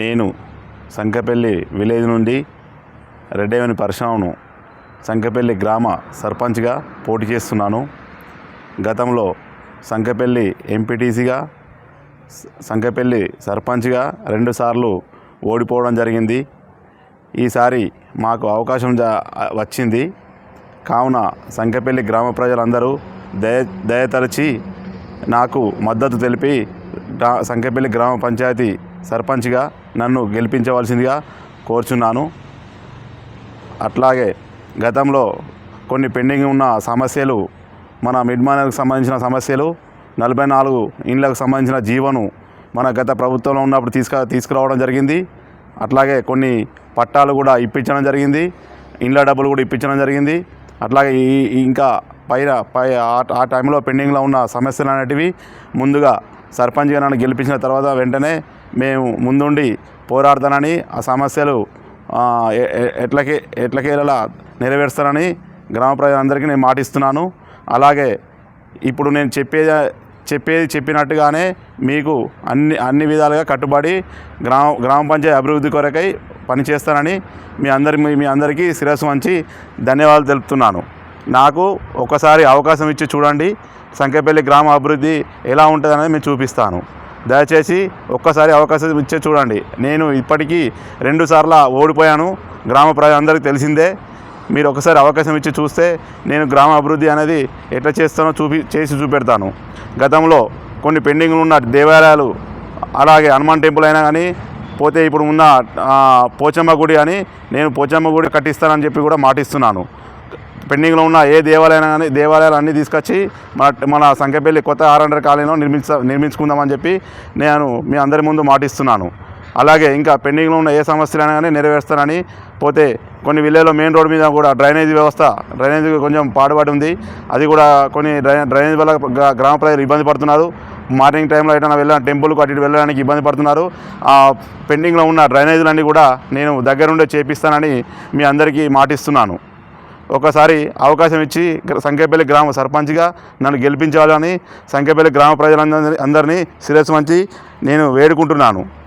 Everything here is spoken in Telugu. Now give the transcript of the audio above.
నేను సంకపల్లి విలేజ్ నుండి రెడ్డేవని పరశురామును సంకపల్లి గ్రామ సర్పంచ్గా పోటీ చేస్తున్నాను. గతంలో సంకపల్లి ఎంపీటీసీగా సంకపల్లి సర్పంచ్గా రెండుసార్లు ఓడిపోవడం జరిగింది. ఈసారి మాకు అవకాశం జా వచ్చింది. కావున సంకపల్లి గ్రామ ప్రజలందరూ దయ దయతరచి నాకు మద్దతు తెలిపి సంకపల్లి గ్రామ పంచాయతీ సర్పంచ్గా నన్ను గెలిపించవలసిందిగా కోరుచున్నాను. అట్లాగే గతంలో కొన్ని పెండింగ్ ఉన్న సమస్యలు మన మిడ్మానర్కు సంబంధించిన సమస్యలు నలభై నాలుగు ఇండ్లకు సంబంధించిన జీవను మన గత ప్రభుత్వంలో ఉన్నప్పుడు తీసుక తీసుకురావడం జరిగింది. అట్లాగే కొన్ని పట్టాలు కూడా ఇప్పించడం జరిగింది. ఇండ్ల డబ్బులు కూడా ఇప్పించడం జరిగింది. అట్లాగే ఈ ఇంకా పైన పై ఆ- ఆ టైంలో పెండింగ్లో ఉన్న సమస్యలు అనేటివి ముందుగా సర్పంచ్గా నన్ను గెలిపించిన తర్వాత వెంటనే మేము ముందుండి పోరాడతానని ఆ సమస్యలు ఎట్లకే ఎట్లకేలా నెరవేరుస్తానని గ్రామ ప్రజలందరికీ నేను మాటిస్తున్నాను. అలాగే ఇప్పుడు నేను చెప్పేది చెప్పేది చెప్పినట్టుగానే మీకు అన్ని అన్ని విధాలుగా కట్టుబడి గ్రామ గ్రామ పంచాయతీ అభివృద్ధి కొరకై పనిచేస్తానని మీ అందరి మీ- మీ అందరికీ శిరస్సు వంచి ధన్యవాదాలు తెలుపుతున్నాను. నాకు ఒకసారి అవకాశం ఇచ్చి చూడండి. సంఖ్యపల్లి గ్రామ అభివృద్ధి ఎలా ఉంటుందనేది మేము చూపిస్తాను. దయచేసి ఒక్కసారి అవకాశం ఇచ్చే చూడండి. నేను ఇప్పటికీ రెండుసార్లు ఓడిపోయాను. గ్రామ ప్రజలందరికీ తెలిసిందే. మీరు ఒకసారి అవకాశం ఇచ్చి చూస్తే నేను గ్రామ అభివృద్ధి అనేది ఎట్లా చేస్తానో చూపి చేసి చూపెడతాను. గతంలో కొన్ని పెండింగ్లు ఉన్న దేవాలయాలు అలాగే హనుమాన్ టెంపుల్ అయినా కానీ పోతే ఇప్పుడు ఉన్న పోచమ్మ గుడి అని నేను పోచమ్మ గుడి కట్టిస్తానని చెప్పి కూడా మాటిస్తున్నాను. పెండింగ్లో ఉన్న ఏ దేవాలయం కానీ దేవాలయాలు అన్నీ తీసుకొచ్చి మన మన సంఖ్యపల్లి కొత్త ఆర్ హండ్రెడ్ కాలనీలో నిర్మించ నిర్మించుకుందామని చెప్పి నేను మీ అందరి ముందు మాటిస్తున్నాను. అలాగే ఇంకా పెండింగ్లో ఉన్న ఏ సమస్యలైనా కానీ నెరవేరుస్తానని పోతే కొన్ని విలేజ్లో మెయిన్ రోడ్ మీద కూడా డ్రైనేజ్ వ్యవస్థ డ్రైనేజ్ కొంచెం పాడుపడి ఉంది. అది కూడా కొన్ని డ్రై డ్రైనేజ్ వల్ల గ్రామ ప్రజలు ఇబ్బంది పడుతున్నారు. మార్నింగ్ టైంలో ఎటైనా వెళ్ళిన టెంపుల్కి అటు వెళ్ళడానికి ఇబ్బంది పడుతున్నారు. ఆ పెండింగ్లో ఉన్న డ్రైనేజీలన్నీ కూడా నేను దగ్గరుండే చేపిస్తానని మీ అందరికీ మాటిస్తున్నాను. ఒకసారి అవకాశం ఇచ్చి గ్ర- సంఖ్యపల్లి గ్రామ సర్పంచ్గా నన్ను గెలిపించాలని సంఖ్యపల్లి గ్రామ ప్రజలందరినీ అందరినీ శిరస్సు మంచి నేను వేడుకుంటున్నాను.